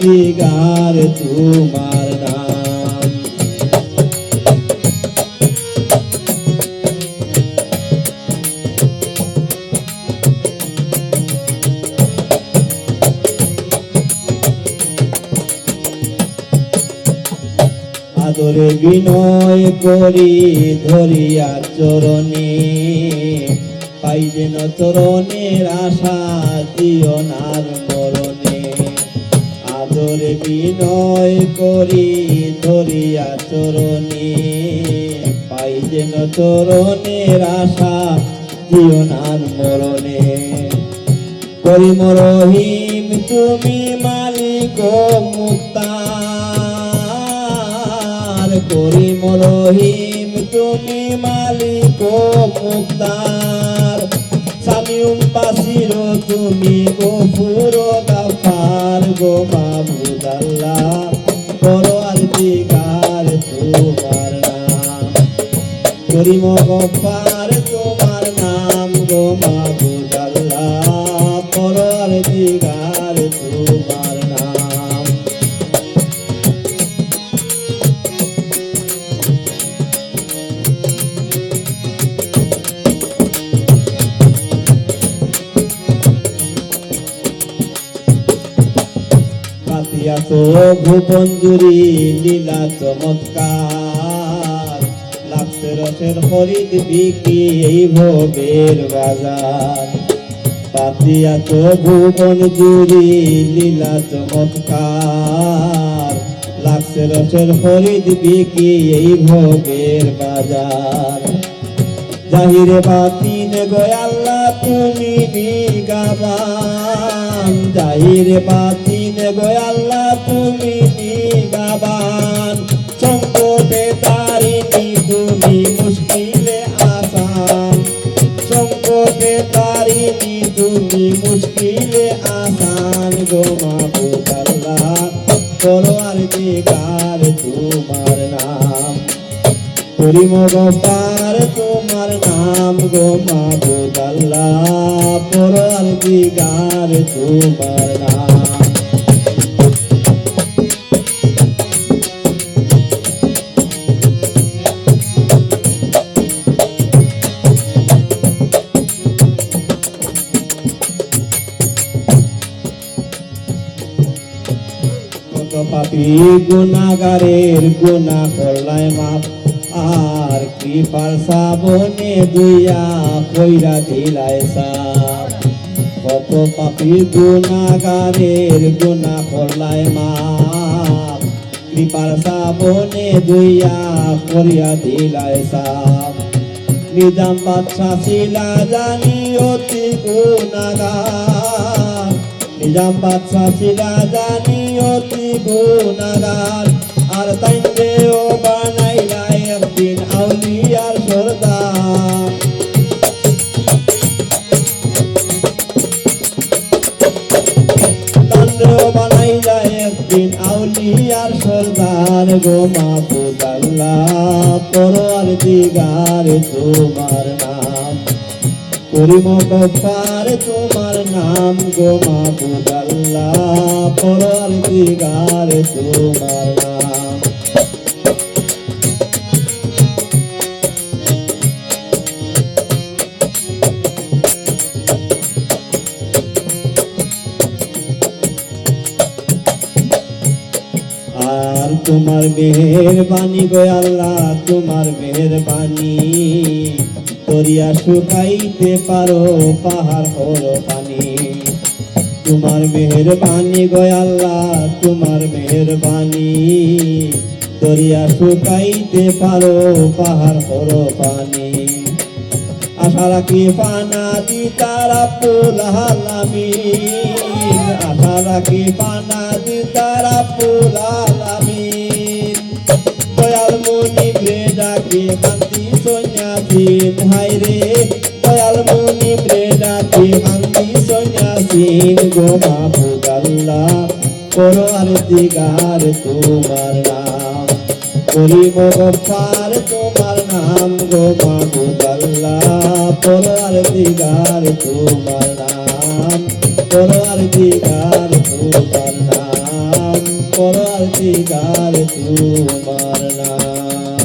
দিগার তোমার নাম। আদরে বিনয় করি ধরিয়া চরণে পাই যেন চরণের আশা দিও মরণে আদরে বিনয় করি ধরিয়া চরণে পাই যেন চরণের আশা, দিও নার মরণে। করিম রহিম তুমি মালিক মুক্তার। করিম রহিম তুমি মালিক মুক্তার। সামিউম পাশির, তুমি গফুর করিম গফার, তোমার নাম গো মাবুদ আল্লাহ পরার দিগার তোমার নাম। পাতিয়া তো ভুবন জুড়ি লীলা চমৎকার। রসের হরিদ বিকি এই ভোগের বাজার। পাতিয়া তো ভুবন জুড়ি লীলা চমৎকার। লাগছে রসের হরিদ বিকি এই ভোগের বাজার। জাহিরে বাতিন গয়াল্লা তুমি নিগাবান জাহিরে বাতিন গয়াল্লা তুমি গো মাবুদাল্লাহ করো আর দিগার তোমার নাম করিম গোপার তোমার নাম গো মাবুদ আল্লাহ পরার দিগার তোমার নাম পাপি গুনাগারের গুনা করলাই মাপ। আর কৃপার সাবনে দুইয়া কইরা দিলাই সাপ। কত পাপি গুনাগারের গুনা করলাই মাপ। কৃপার সাবনে দুইয়া করিয়া দিলাই সাপ। নিজাম বাদশা শিলা জানি অতি গুনাগার নিজাম বাদশা শিলা জানি অতি গুনাগার আর তাইতে ও বানাইলা একদিন আউলিয়ার সর্দার। তান্ডেও বানাইলা একদিন আউলিয়ার সর্দার গো মাহবুদ আল্লাহ। পরোয়ার দিগার তোমার নাম। গফার তোমার নাম গো মাহবুদ আল্লাহ পরোয়ার দিগার তোমার নাম। আর তোমার মেহেরবানি গো আল্লাহ, তোমার মেহেরবানি। দরিয়া শুকাইতে পারো, পাহাড় হলো পানি। তোমার মেহেরবানি গো আল্লাহ, তোমার মেহেরবানি। দরিয়া শুকাইতে পারো, পাহাড় হলো পানি। আশা রাখি পানা দি তারা পুলালামিন আশা রাখি পানা দি তারা পুলালামিন দয়াল মুনি ডাকে সন্ন্যাসীন হাই রে, দয়াল মুনি ডাকে কান্তি সন্ন্যাসীন গো মাহবুব আল্লাহ করো আর দিগার তোমার নাম করিম গফার তোমার নাম গো মাহবুব আল্লাহ পরার দিগার তোমার নাম পরার দিগার তোমার নাম পরাধিকার তোমার নাম।